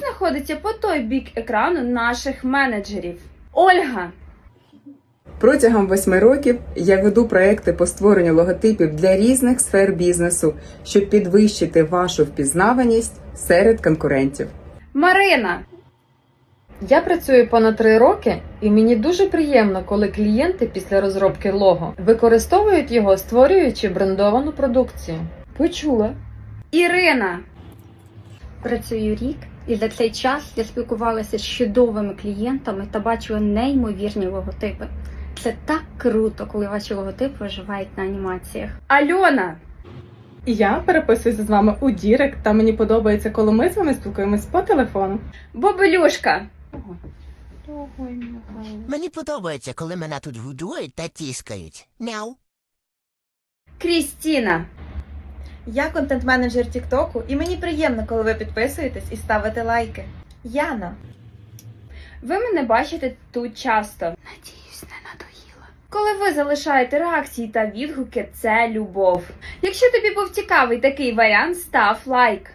знаходиться по той бік екрану наших менеджерів? Ольга. Протягом восьми років я веду проекти по створенню логотипів для різних сфер бізнесу, щоб підвищити вашу впізнаваність серед конкурентів. Марина. Я працюю понад три роки, і мені дуже приємно, коли клієнти після розробки лого використовують його, створюючи брендовану продукцію. Почула. Ірина. Працюю рік, і за цей час я спілкувалася з чудовими клієнтами та бачила неймовірні логотипи. Це так круто, коли ваші логотипи оживають на анімаціях. Альона. Я переписуюся з вами у Дірект, та мені подобається, коли ми з вами спілкуємось по телефону. Бобелюшка. Мені подобається, коли мене тут годують та тіскають. Няу. Крістіна. Я контент-менеджер Тіктоку, і мені приємно, коли ви підписуєтесь і ставите лайки. Яна. Ви мене бачите тут часто. Надіюсь, не надоїла. Коли ви залишаєте реакції та відгуки, це любов. Якщо тобі був цікавий такий варіант, став лайк.